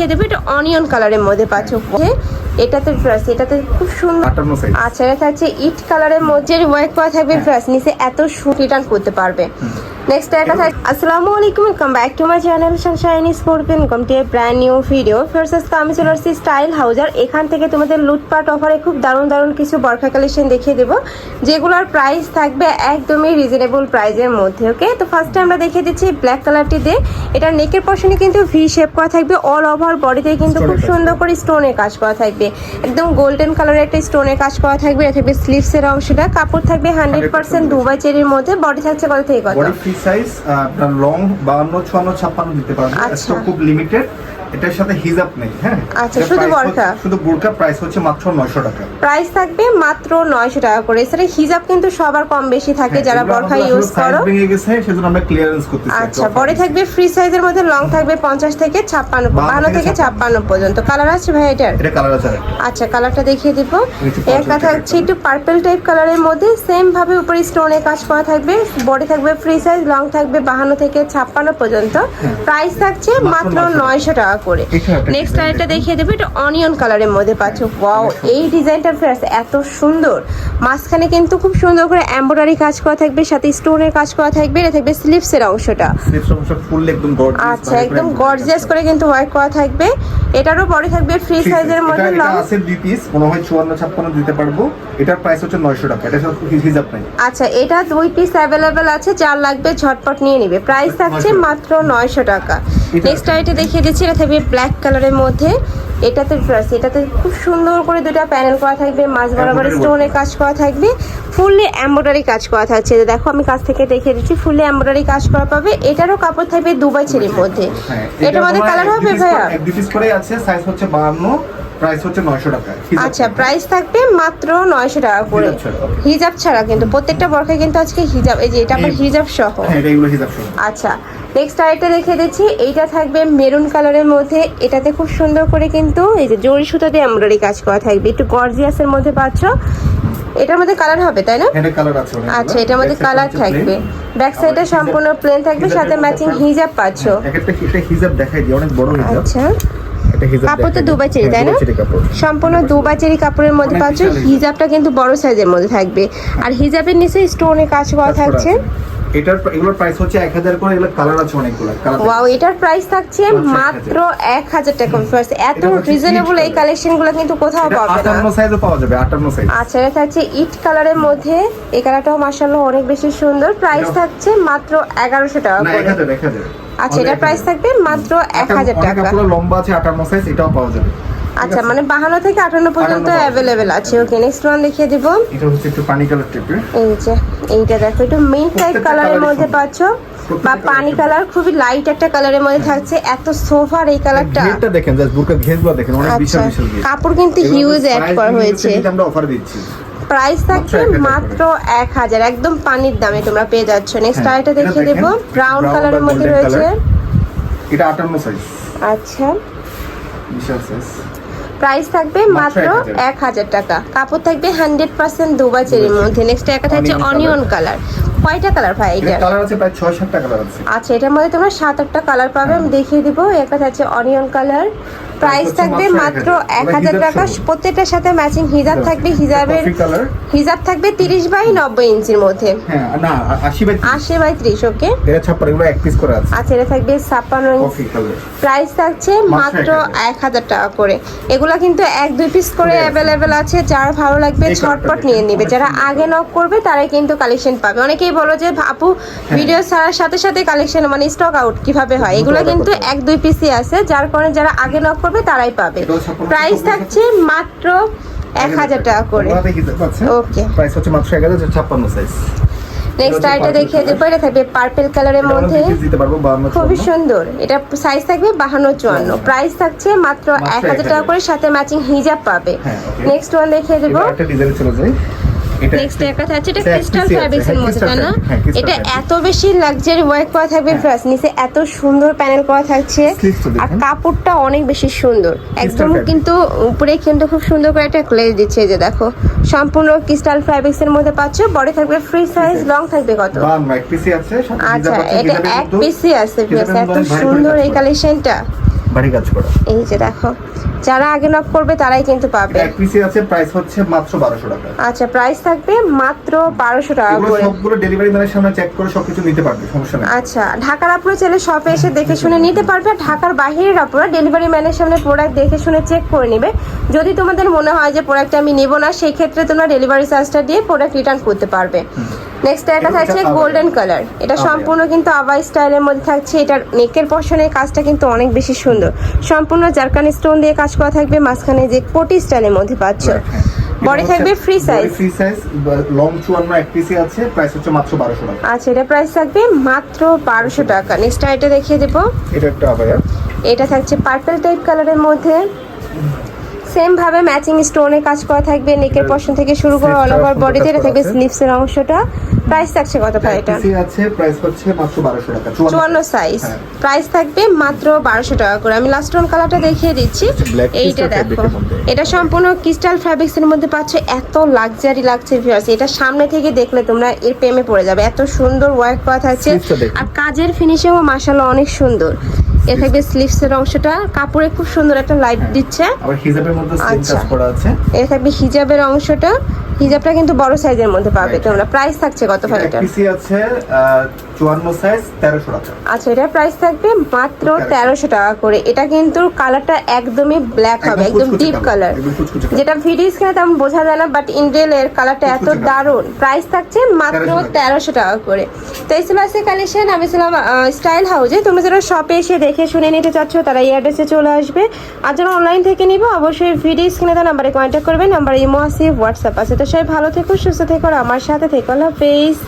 দেখিয়ে দেবো এটা অনিয়ন কালারের মধ্যে পাচ্ছ। এটাতে ড্রেস এটাতে খুব সুন্দর আচ্ছা এটা থাকছে ইট কালারের মধ্যে ওয়ার্ক করা থাকবে ড্রেস নিচে এত রিটার্ন করতে পারবে। নেক্সট একটা থাকছে আসসালামু আলাইকুম welcome back to my channel sunshine sports welcome to a brand new video first আজকে আমি চলে আসছি স্টাইল হাউজার এখান থেকে তোমাদের লুটপাট অফারে খুব দারুণ দারুণ কিছু বরখা কালেকশন দেখিয়ে দেবো যেগুলোর প্রাইস থাকবে একদমই রিজনেবল প্রাইসের মধ্যে ওকে তো ফার্স্টে আমরা দেখিয়ে দিচ্ছি ব্ল্যাক কালারটি দিয়ে এটা নেকের পশনে কিন্তু ভি শেপ করা থাকবে অল ওভার বডিতে কিন্তু খুব সুন্দর করে। স্টোনের কাজ করা থাকবে। একদম গোল্ডেন কালারের একটা স্টোনের কাজ করা থাকবে এটা থাকবে স্লিভসের অংশটা। কাপড় থাকবে হান্ড্রেড পার্সেন্ট 100% দুবাই চেরির মধ্যে বডি থাকছে কত থেকে কত? বডি ফ্রি সাইজ আপনার লং বাউন্ন চুয়ান্ন ছাপ্পান্ন দিতে পারবেন। আচ্ছা। খুব লিমিটেড এটার সাথে হিজাব নেই হ্যাঁ? আচ্ছা, শুধু বোরকা? শুধু বোরকা প্রাইস হচ্ছে মাত্র নয়শো টাকা। প্রাইস থাকবে মাত্র নয়শো টাকা করে। এছাড়া হিজাব কিন্তু সবার কম বেশি থাকে হ্যাঁ, যারা বরখা ইউজ করো। ভেঙে গেছে সেজন্য আমরা ক্লিয়ারেন্স করতেছি আচ্ছা বডি থাকবে ফ্রি সাইজের মধ্যে লং থাকবে পঞ্চাশ থেকে ছাপ্পান্ন বাহান্ন বাহান্ন থেকে থেকে ছাপ্পান্ন। পর্যন্ত। কালার আছে ভাই এটার? এটা কালার আছে আচ্ছা কালারটা দেখিয়ে দিব। একটু এর কথা হচ্ছে একটু পার্পল টাইপ কালারের মধ্যে সেম ভাবে উপরে স্টোনে কাজ করা থাকবে বডি থাকবে ফ্রি সাইজ লং থাকবে বাহান্ন থেকে ছাপ্পান্ন পর্যন্ত। প্রাইস থাকছে মাত্র হ্যাঁ। 900 নয়শো টাকা করে নেক্সট আরেকটা দেখিয়ে দেবো এটা অনিয়ন কালারের মধ্যে পাচ্ছ। ওয়াও এই ডিজাইনটা ফ্রেশ এত সুন্দর। মাঝখানে কিন্তু খুব সুন্দর করে এমব্রয়ডারি কাজ করা থাকবে সাথে স্টোনের কাজ করা থাকবে এটা থাকবে স্লিভসের অংশটা। অংশ ফুল একদম গর্জিয়াস আচ্ছা একদম গর্জিয়াস করে কিন্তু ওয়ার্ক করা থাকবে। এটারও বডি থাকবে ফ্রি সাইজের মধ্যে লং আছে দুই পিস মনে হয় চুয়ান্ন ছাপ্পান্ন দিতে পারব। এটার প্রাইস হচ্ছে নয়শো টাকা। এটা সাথে হিজাব নাই। আচ্ছা এটা দুই পিস অ্যাভেলেবেল আছে যার লাগবে ঝটপট নিয়ে নিবে। প্রাইস থাকছে মাত্র নয়শো টাকা। নেক্সট আইটে দেখিয়ে দিচ্ছি এটা থাকবে ব্ল্যাক কালারের মধ্যে। এটাতে এটাতে খুব সুন্দর করে দুটো প্যানেল করা থাকবে মাঝ বরাবর স্টোনের কাজ করা থাকবে। ফুললি এমব্রয়ডারি কাজ করা থাকছে। দেখো আমি কাছ থেকে দেখিয়ে দিচ্ছি ফুললি এমব্রয়ডারি কাজ করা পাবে। এটারও কাপড় থাকবে দুবাই চেরির মধ্যে। হ্যাঁ, এটার মধ্যে কালার হবে ভাইয়া? করে- দুই পিস করে আছে সাইজ হচ্ছে বাহান্ন প্রাইস হচ্ছে নয়শো টাকা। আচ্ছা প্রাইস থাকবে মাত্র নয়শো টাকা করে। হিজাব ছাড়া। কিন্তু প্রত্যেকটা বরখায় কিন্তু আজকে হিজাব এই যে এটা আবার এই- হিজাব সহ। হ্যাঁ এটা এগুলো হিজাব সহ। আচ্ছা নেক্সট আরেকটা দেখে দিচ্ছি। এইটা থাকবে মেরুন কালারের মধ্যে। এটাতে খুব সুন্দর করে কিন্তু এই যে জরি সুতা দিয়ে এমব্রয়ডারি কাজ করা থাকবে। একটু গর্জিয়াসের মধ্যে পাচ্ছ। এটার মধ্যে কালার হবে তাই না? অনেকগুলো। আচ্ছা এটার মধ্যে কালার থাকবে। ব্যাক সাইডে সম্পূর্ণ প্লেন থাকবে সাথে ম্যাচিং হিজাব পাচ্ছ। হ্যাঁ, একটা একটা হিজাব দেখাই দিই অনেক বড় হিজাব। আচ্ছা। কাপড় তো দিই। চেরি হ্যাঁ, তাই না? দুবাই চেরি কাপড়। কাপড়ের মধ্যে পাচ্ছ। হিজাবটা কিন্তু বড় সাইজের মধ্যে থাকবে। আর হিজাবের নিচে স্টোনে কাজ করা কাজ করা থাকছে। এটার এগুলোর প্রাইস হচ্ছে এক হাজার করে এগুলো কালার আছে অনেকগুলো। ওয়াও এটার প্রাইস থাকছে মাত্র এক হাজার টাকা First, এত রিজনেবল এই কালেকশনগুলো কিন্তু কোথাও পাবে না। আটান্ন সাইজও পাওয়া যাবে আটান্ন সাইজ আচ্ছা এটা থাকছে ইট কালারের মধ্যে। এই কালারটাও মার্শাল্লাহ অনেক বেশি সুন্দর। প্রাইস থাকছে মাত্র এগারোশো টাকা করে। হাজার এক হাজার। আচ্ছা এটার প্রাইস থাকবে মাত্র এক হাজার টাকা। পুরো লম্বা আছে আটান্ন সাইজ এটাও পাওয়া যাবে। আচ্ছা মানে বাহান্ন থেকে আটান্ন পর্যন্ত পাওয়া যাবে। অ্যাভেলেবেল আছে। ওকে নেক্সট ওয়ান দেখিয়ে দিব। এটা হচ্ছে একটু পানি কালার টাইপের এই যে এইটা দেখো একটু মিন্ট টাইপ কালারের মধ্যে। পাচ্ছ। বা পানি কালার খুবই লাইট একটা কালারের মধ্যে থাকছে। এত সোফার এই কালারটা ঘেরটা দেখেন জাস্ট বুরকা ঘেরগুলো দেখেন অনেক আচ্ছা। বিশাল বিশাল কাপড় কিন্তু হিউজ অ্যাড করা হয়েছে। আমরা অফার দিচ্ছি। প্রাইস থাকছে মাত্র 1000 এক হাজার। একদম পানির দামে তোমরা পেয়ে যাচ্ছ। নেক্সট হ্যাঁ, আরেকটা দেখিয়ে দেবো। ব্রাউন কালারের মধ্যে রয়েছে। এটা আটান্ন সাইজ আচ্ছা। বিশাল সাইজ প্রাইস থাকবে মাত্র মাত্র 1000 এক হাজার টাকা। কাপড় থাকবে হান্ড্রেড পার্সেন্ট দুবাই চেরির মধ্যে। নেক্সট একটা থাকছে অনিয়ন কালার। কয়টা কালার ভাই এটা কালার আছে প্রায় ছয় সাতটা কালার আছে। আচ্ছা এটার মধ্যে তোমরা সাত আটটা কালার পাবে আমি দেখিয়ে দিব। একটা আছে অনিয়ন কালার প্রাইস থাকবে মাত্র মাত্র 1000 এক হাজার টাকা। প্রত্যেকটার সাথে ম্যাচিং হিজাব থাকবে হিজাবের হিজাব থাকবে তিরিশ বাই নব্বই ইঞ্চির মধ্যে। হ্যাঁ না আশি বাই আশি বাই ত্রিশ ওকে এটা ছাপ্পার এগুলো এক পিস করে আছে। আচ্ছা এটা থাকবে ছাপ্পান্ন ইঞ্চি। প্রাইস থাকছে মাত্র মাত্র এক হাজার টাকা করে। এগুলা কিন্তু এক দুই পিস করে করে আছে। অ্যাভেলেবেল আছে। যার ভালো লাগবে এই ঝটপট নিয়ে নেবে। যারা আগে নক করবে তারাই কিন্তু কালেকশন পাবে। অনেকেই বলো যে আপু হ্যাঁ। ভিডিও ছাড়ার সাথে সাথে কালেকশন মানে স্টক আউট কীভাবে হয়? এগুলো কিন্তু এক দুই পিসি আছে যার কারণে যারা আগে নক করবে তারাই পাবে। প্রাইস থাকছে মাত্র এক হাজার টাকা করে। ওকে প্রাইস হচ্ছে মাত্র এক হাজার ছাপ্পান্ন সাইজ নেক্সট আইটা দেখিয়ে দেবো এটা থাকবে পার্পেল কালারের মধ্যে। খুবই সুন্দর। এটা সাইজ থাকবে বাহান্ন চুয়ান্ন। প্রাইস থাকছে মাত্র এক হাজার টাকা করে সাথে ম্যাচিং হিজাব পাবে। হ্যাঁ, নেক্সট ওয়ান দেখিয়ে দেবো। নেক্সট একটা আছে এটা ক্রিস্টাল ফ্যাব্রিক্স এর হ্যাঁ, মধ্যে তাই না? হ্যাঁ, এটা এত বেশি লাক্সারি ওয়ার্ক করা থাকবে হ্যাঁ। প্লাস নিচে এত সুন্দর প্যানেল করা থাকছে। আর কাপড়টা অনেক বেশি সুন্দর। একদম কিন্তু উপরে কিন্তু খুব সুন্দর করে একটা ক্লেজ দিচ্ছে যে দেখো সম্পূর্ণ ক্রিস্টাল ফ্যাব্রিক্স এর মধ্যে পাচ্ছ বডি থাকবে ফ্রি সাইজ লং থাকবে কত? পিসি আচ্ছা এটা এক পিসই আছে এত সুন্দর এই কালেকশনটা বাড়ি কাজ করা। এই যে দেখো যারা আগে নক করবে তারাই কিন্তু পাবে। এক পিসি আছে প্রাইস হচ্ছে মাত্র বারোশো টাকা। আচ্ছা প্রাইস থাকবে মাত্র বারোশো টাকা করে। সবগুলো ডেলিভারি ম্যানের সামনে চেক করে সবকিছু নিতে পারবে সমস্যা নেই। আচ্ছা ঢাকার আপনারা চাইলে শপে এসে দেখে শুনে নিতে পারবে আর ঢাকার বাইরের আপনারা ডেলিভারি ম্যানের সামনে প্রোডাক্ট দেখে শুনে চেক করে নেবে। যদি তোমাদের মনে হয় যে প্রোডাক্টটা আমি নেব না সেই ক্ষেত্রে তোমরা ডেলিভারি চার্জটা দিয়ে প্রোডাক্ট রিটার্ন করতে পারবে। নেক্সট একটা থাকছে গোল্ডেন কালার এটা সম্পূর্ণ কিন্তু আবাই স্টাইলের মধ্যে থাকছে। এটার নেকের পশনের কাজটা কিন্তু অনেক বেশি সুন্দর। সম্পূর্ণ জারকান স্টোন দিয়ে কাজ করা থাকবে। মাঝখানে যে কোটি স্টাইলের মধ্যে পাচ্ছ। বডি থাকবে free size free size long চুয়ান্ন এক পিসি আছে। প্রাইস হচ্ছে মাত্র বারোশো টাকা। আচ্ছা এটা প্রাইস থাকবে মাত্র বারোশো টাকা। নেক্সট এটা দেখিয়ে দেবো। এটা একটা আবায়া এটা থাকছে পার্পল টাইপ কালারের মধ্যে। সেম ভাবে ম্যাচিং স্টোনে কাজ করা থাকবে নেকের পশন থেকে শুরু করে অল ওভার বডিতে এটা থাকবে কাজ করা আছে। স্লিভস এর অংশটা প্রাইস থাকছে কত ভাই এটা? আছে প্রাইস হচ্ছে মাত্র বারোশো টাকা চুয়ান্ন সাইজ। প্রাইস থাকবে মাত্র বারোশো টাকা করে। আমি লাস্ট ওয়ান কালারটা দেখিয়ে দিচ্ছি। এইটা দেখো। এটা সম্পূর্ণ ক্রিস্টাল ফ্যাব্রিক্স এর মধ্যে পাচ্ছ। এত লাক্সারি লাগছে ভিউয়ার্স এটা সামনে থেকে দেখলে তোমরা এর প্রেমে পড়ে যাবে। এত সুন্দর ওয়ার্ক করা থাকছে। আর কাজের ফিনিশিংও মাশাআল্লাহ অনেক সুন্দর। এ থাকবে স্লিভসের অংশটা কাপড়ে খুব সুন্দর একটা লাইট দিচ্ছে। আবার হিজাবের মধ্যে সেম আচ্ছা। কাজ করা আছে। এ থাকবে হিজাবের অংশটা হিজাবটা কিন্তু বড় সাইজের মধ্যে পাবে. তোমরা। প্রাইস থাকছে কত ভাই এটা পিসি আছে চুয়ান্ন সাইজ তেরোশো টাকা। আচ্ছা এটার প্রাইস থাকবে মাত্র তেরোশো টাকা। করে। এটা কিন্তু কালারটা একদমই ব্ল্যাক হবে একদম ডিপ কালার। যেটা ভিডিও স্ক্রিনে তেমন বোঝা যায় না বাট ইন্ডেল এর কালারটা এত দারুণ। প্রাইস থাকছে মাত্র 1300 টাকা। করে। তো এই ছিল আজকে কালেকশন আমি ছিলাম স্টাইল হাউজে তোমরা যারা শপে এসে দেখে শুনে নিতে চাচ্ছ তারা এই অ্যাড্রেসে চলে আসবে। আর যারা অনলাইন থেকে নিবে অবশ্যই ভিডিও স্ক্রিনে তার নাম্বারে কন্ট্যাক্ট করবে। নাম্বার ইমো আছে হোয়াটসঅ্যাপ আছে। তো সবাই ভালো থেকো সুস্থ থেকো আমার সাথে থেকো। আল্লাহ হাফেজ।